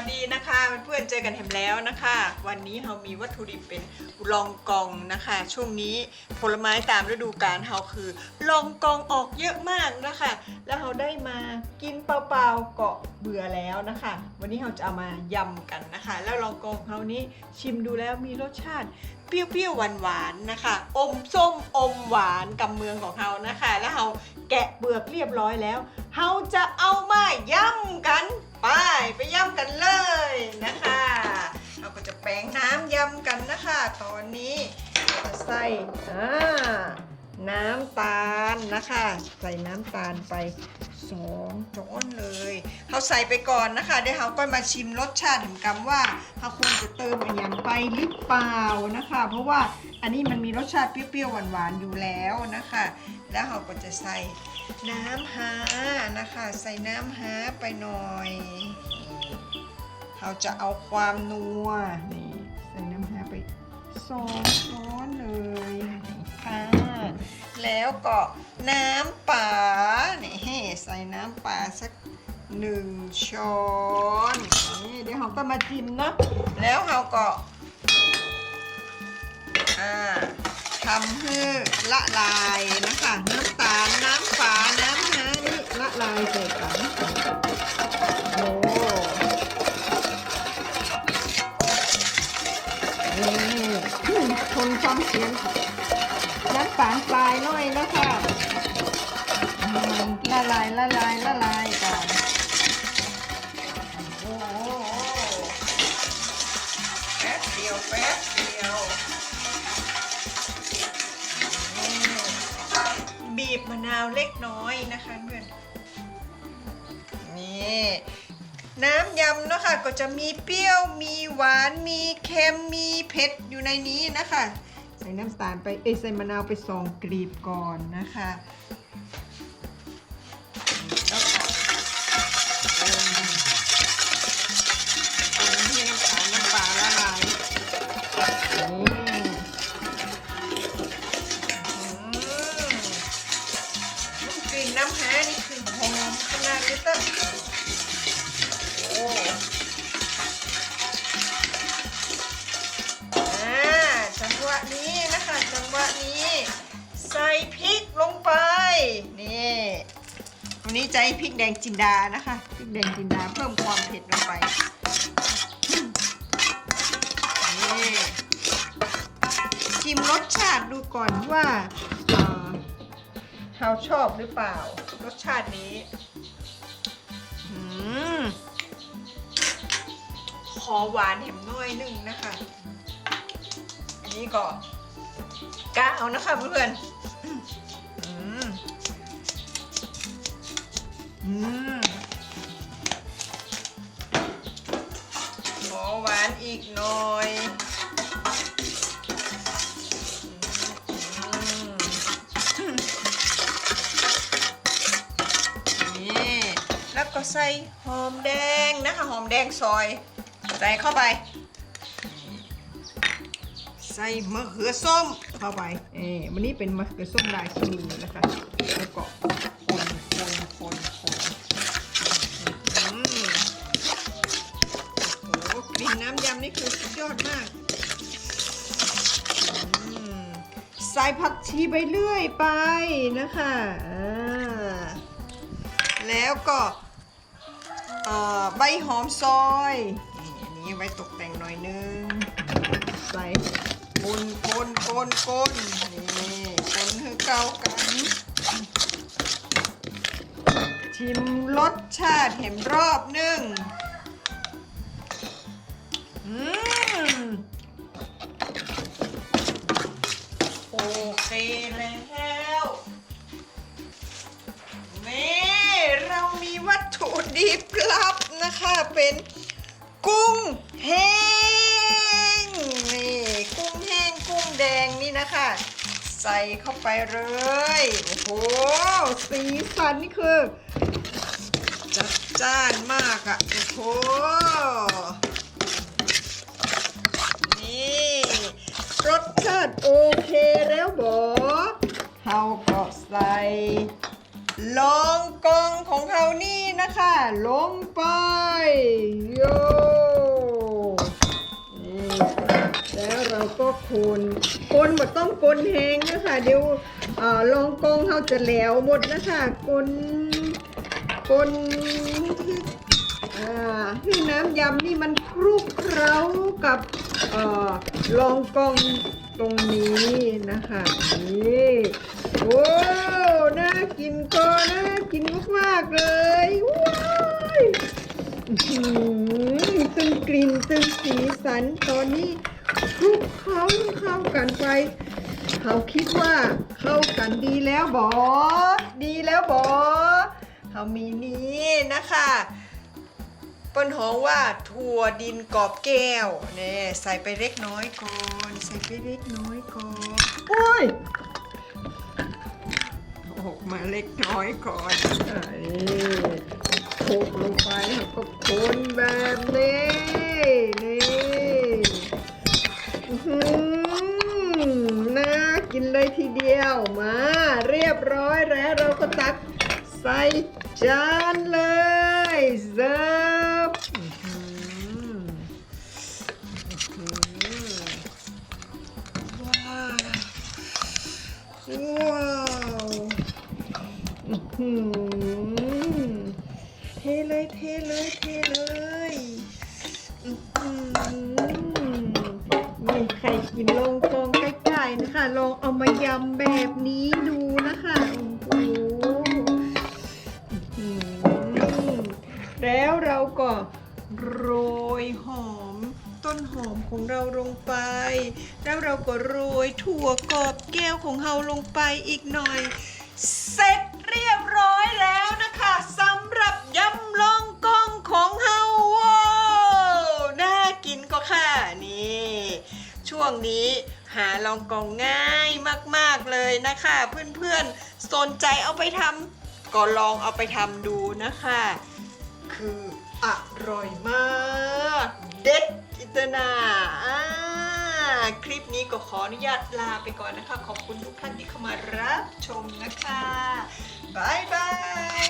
สดีนะคะเพื่อนๆเจอกันแถมแล้วนะคะ วันนี้เรามีวัตถุดิบเป็นลองกองนะคะ ช่วงนี้ผลไม้ตามฤดูกาลเราคือลองกองออกเยอะมากนะคะ แล้วเราได้มากินเปล่าๆเกาะเบื่อแล้วนะคะ วันนี้เราจะเอามายำกันนะคะ แล้วลองกองเรานี้ชิมดูแล้วมีรสชาติเปรี้ยวๆหวานๆนะคะ อมส้มอมหวานกับเมืองของเรานะคะ แล้วเราแกะเปลือกเรียบร้อยแล้วเราจะเอามาย่ำกันไปไป กันเลยนะคะ เราก็จะแปรงน้ำยำกันนะคะ ตอนนี้จะใส่อ่าน้ำตาลนะคะ ใส่น้ำตาลไปสองช้อนเลยเขาใส่ไปก่อนนะคะเดี๋ยวเขาก็มาชิมรสชาติถึงกำว่าเขาควรจะเติมอย่างไปหรือเปล่านะคะ เพราะว่าอันนี้มันมีรสชาติเปรี้ยวๆหวานๆอยู่แล้วนะคะ แล้วเราก็จะใส่น้ำฮานะคะ ใส่น้ำฮาไปหน่อย เราจะเอาความนัวนี่ใส่น้ำฮาไปสองช้อนเลยค่ะแล้วก็น้ำป่านี่ใส่น้ำป่าสักหนึ่งช้อนนี่เดี๋ยวเราก็มาจิ้มเนาะแล้วเราก็อ่าทำให้ละลายนะคะ น้ำตาลน้ำป่าน้ำฮานี่ละลายใส่กัน น้ำตาลปลายน่อยนะคะอืมละลายละลายละลายก่อนโอ้โหแป๊บเดียวแป๊บเดียว บีบมะนาวเล็กน้อยนะคะเพื่อนนี่น้ำยำเนาะคะก็จะมีเปรี้ยวมีหวานมีเค็มมีเผ็ดอยู่ในนี้นะคะ น้ำตาลไปเอ้ใส่มะนาวไปสองกลีบก่อนนะคะ พริกแดงจินดานะคะพริกแดงจินดาเพิ่มความเผ็ดลงไปนี่ชิมรสชาติดูก่อนว่าเอ่อเราชอบหรือเปล่า รสชาตินี้อืมขอหวานแหมน้อยหนึ่งนะคะ อันนี้ก็กะเอานะคะเพื่อน อืมขอหวานอีกหน่อยอืมนี่แล้วก็ใส่หอมแดงนะคะหอมแดงซอย ใส่เข้าไป ใส่มะเขือส้มเข้าไปเออวันนี้เป็นมะเขือส้มราชินีนะคะแล้วก็ คนคนอืมโอ้โหกลิ่นน้ำยำนี่คือสุดยอดมากอืมใส่ผักชีไปเรื่อยไปนะคะอ่าแล้วก็เอ่อใบหอมซอยนี่อันนี้ไว้ตกแต่งหน่อยนึงใส่คนคนคนคนนี่คนให้เข้ากัน ชิมรสชาติเห็นรอบหนึ่งอืมโอเคแล้ว นี่ เรามีวัตถุดิบลับนะคะ เป็นกุ้งแห้ง ใส่เข้าไปเลย โอ้โห สีสันนี่คือ จัดจ้านมากอะ่ะ โอ้โห นี่ รสชาติโอเคแล้วบอเฮาก็ใส่ลองกองของเฮานี่นะคะ ลงไปโยแล้วเราก็คูณ นหมดต้องคนแหงนะคะเดี๋ยวอลองกองเขาจะแหลวหมดนะคะคนคนที่อ่าให้น้ำยำนี่มันคลุกเคล้ากับอลองกองตรงนี้นะคะนี่โอ้น่ากินก็น่ากินมากๆเลยว้ายตึงกลิ่นตึงสีสันตอนนี้ คลุกเคล้าเข้ากันไป เขาคิดว่าเข้ากันดีแล้วบอดีแล้วบอเขามีนี้นะคะเปิ้นหองว่าถั่วดินกรอบแก้วเนี่ยใส่ไปเล็กน้อยก่อนใส่ไปเล็กน้อยก่อนโอ้ยออกมาเล็กน้อยก่อนอ่านี่โขกลงไปแล้วก็คนแบบนี้นี่อื้อหือ น่ากินเลยทีเดียวมา เรียบร้อยแล้วเราก็ตักใส่จานเลยเสิร์ฟว้าวว้าวเทเลยเทเลยเทเลย ใครกินลองกองใกล้ๆนะคะ ลองเอามายำแบบนี้ดูนะคะ โอ้โหอืมแล้วเราก็โรยหอม ต้นหอมของเราลงไป แล้วเราก็โรยถั่วกรอบแก้วของเราลงไปอีกหน่อย เสร็จเรียบ งนี้หาลองกองง่ายมากๆเลยนะคะ เพื่อนๆสนใจเอาไปทำก็ลองเอาไปทำดูนะคะ คืออร่อยมาก เด็ดอินตนาอ่าคลิปนี้ก็ขออนุญาตลาไปก่อนนะคะ ขอบคุณทุกท่านที่เข้ามารับชมนะคะบายบาย